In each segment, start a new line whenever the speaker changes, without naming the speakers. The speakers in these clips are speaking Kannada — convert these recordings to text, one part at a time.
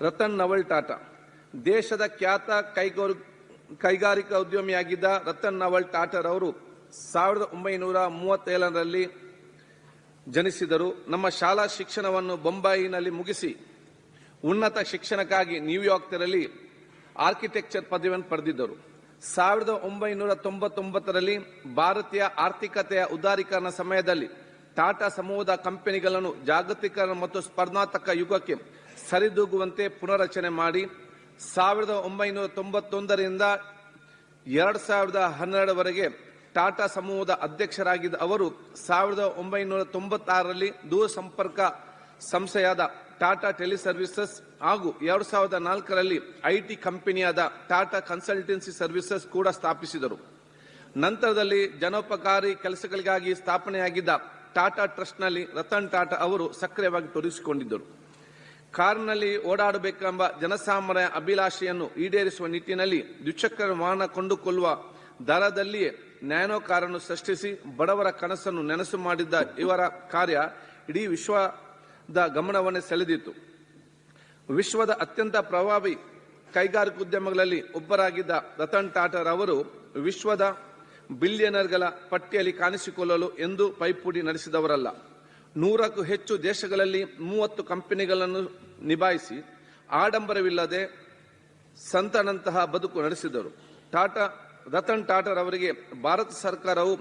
ರತನ್ ನವಲ್ ಟಾಟಾ. ದೇಶದ ಖ್ಯಾತ ಕೈಗೋರ್, ಕೈಗಾರಿಕಾ ಉದ್ಯಮಿಯಾಗಿದ್ದ ರತನ್ ನವಲ್ ಟಾಟಾರವರು ಸಾವಿರದ ಒಂಬೈನೂರ ಮೂವತ್ತೇಳರಲ್ಲಿ ಜನಿಸಿದರು. ನಮ್ಮ ಶಾಲಾ ಶಿಕ್ಷಣವನ್ನು ಬೊಂಬಾಯಿನಲ್ಲಿ ಮುಗಿಸಿ ಉನ್ನತ ಶಿಕ್ಷಣಕ್ಕಾಗಿ ನ್ಯೂಯಾರ್ಕ್ ತೆರಳಿ ಆರ್ಕಿಟೆಕ್ಚರ್ ಪದವಿಯನ್ನು ಪಡೆದಿದ್ದರು. ಸಾವಿರದ ಒಂಬೈನೂರ ತೊಂಬತ್ತೊಂಬತ್ತರಲ್ಲಿ ಭಾರತೀಯ ಆರ್ಥಿಕತೆಯ ಉದಾರೀಕರಣ ಸಮಯದಲ್ಲಿ ಟಾಟಾ ಸಮೂಹದ ಕಂಪನಿಗಳನ್ನು ಜಾಗತೀಕರಣ ಮತ್ತು ಸ್ಪರ್ಧಾತ್ಮಕ ಯುಗಕ್ಕೆ ಸರಿದೂಗುವಂತೆ ಪುನರಚನೆ ಮಾಡಿ ಸಾವಿರದ ಒಂಬೈನೂರ ತೊಂಬತ್ತೊಂದರಿಂದ ಎರಡು ಸಾವಿರದ ಹನ್ನೆರಡವರೆಗೆ ಟಾಟಾ ಸಮೂಹದ ಅಧ್ಯಕ್ಷರಾಗಿದ್ದ ಅವರು ಸಾವಿರದ ಒಂಬೈನೂರ ತೊಂಬತ್ತಾರರಲ್ಲಿ ದೂರಸಂಪರ್ಕ ಸಂಸ್ಥೆಯಾದ ಟಾಟಾ ಟೆಲಿಸರ್ವಿಸಸ್ ಹಾಗೂ ಎರಡು ಸಾವಿರದ ನಾಲ್ಕರಲ್ಲಿ ಐಟಿ ಕಂಪನಿಯಾದ ಟಾಟಾ ಕನ್ಸಲ್ಟೆನ್ಸಿ ಸರ್ವಿಸಸ್ ಕೂಡ ಸ್ಥಾಪಿಸಿದರು. ನಂತರದಲ್ಲಿ ಜನೋಪಕಾರಿ ಕೆಲಸಗಳಿಗಾಗಿ ಸ್ಥಾಪನೆಯಾಗಿದ್ದ ಟಾಟಾ ಟ್ರಸ್ಟ್ನಲ್ಲಿ ರತನ್ ಟಾಟಾ ಅವರು ಸಕ್ರಿಯವಾಗಿ ತೊಡಗಿಸಿಕೊಂಡಿದ್ದರು. ಕಾರಿನಲ್ಲಿ ಓಡಾಡಬೇಕೆಂಬ ಜನಸಾಮಾನ್ಯ ಅಭಿಲಾಷೆಯನ್ನು ಈಡೇರಿಸುವ ನಿಟ್ಟಿನಲ್ಲಿ ದ್ವಿಚಕ್ರ ವಾಹನ ಕೊಂಡುಕೊಳ್ಳುವ ದರದಲ್ಲಿಯೇ ನ್ಯಾನೋ ಕಾರನ್ನು ಸೃಷ್ಟಿಸಿ ಬಡವರ ಕನಸನ್ನು ನೆನಸು ಮಾಡಿದ್ದ ಇವರ ಕಾರ್ಯ ಇಡೀ ವಿಶ್ವದ ಗಮನವನ್ನೇ ಸೆಳೆದಿತ್ತು. ವಿಶ್ವದ ಅತ್ಯಂತ ಪ್ರಭಾವಿ ಕೈಗಾರಿಕೋದ್ಯಮಗಳಲ್ಲಿ ಒಬ್ಬರಾಗಿದ್ದ ರತನ್ ಟಾಟಾರವರು ವಿಶ್ವದ ಬಿಲಿಯನರ್ಗಳ ಪಟ್ಟಿಯಲ್ಲಿ ಕಾಣಿಸಿಕೊಳ್ಳಲು ಎಂದು ಪೈಪೋಟಿ ನಡೆಸಿದವರಲ್ಲ. ನೂರಕ್ಕೂ ಹೆಚ್ಚು ದೇಶಗಳಲ್ಲಿ ಮೂವತ್ತು ಕಂಪನಿಗಳನ್ನು ನಿಭಾಯಿಸಿ ಆಡಂಬರವಿಲ್ಲದೆ ಸಂತನಂತಹ ಬದುಕು ನಡೆಸಿದರು. ಟಾಟಾ, ರತನ್ ಟಾಟಾರವರಿಗೆ ಭಾರತ ಸರ್ಕಾರವು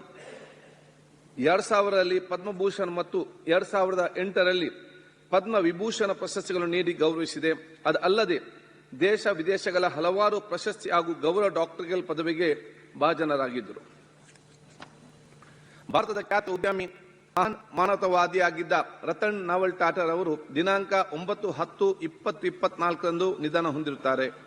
ಎರಡ್ ಸಾವಿರದಲ್ಲಿ ಪದ್ಮಭೂಷಣ್ ಮತ್ತು ಎರಡ್ ಸಾವಿರದ ಎಂಟರಲ್ಲಿ ಪದ್ಮ ವಿಭೂಷಣ ಪ್ರಶಸ್ತಿಗಳನ್ನು ನೀಡಿ ಗೌರವಿಸಿದೆ. ಅದಲ್ಲದೆ ದೇಶ ವಿದೇಶಗಳ ಹಲವಾರು ಪ್ರಶಸ್ತಿ ಹಾಗೂ ಗೌರವ ಡಾಕ್ಟರ್ಗಳ ಪದವಿಗೆ ಭಾಜನರಾಗಿದ್ದರು. ಭಾರತದ ಖ್ಯಾತ ಉದ್ಯಮಿ ಮಾನವತಾವಾದಿಯಾಗಿದ್ದ ರತನ್ ನಾವಲ್ ಟಾಟರ್ ಅವರು ದಿನಾಂಕ ಒಂಬತ್ತು ಹತ್ತು ಇಪ್ಪತ್ತು ಇಪ್ಪತ್ನಾಲ್ಕರಂದು ನಿಧನ ಹೊಂದಿರುತ್ತಾರೆ.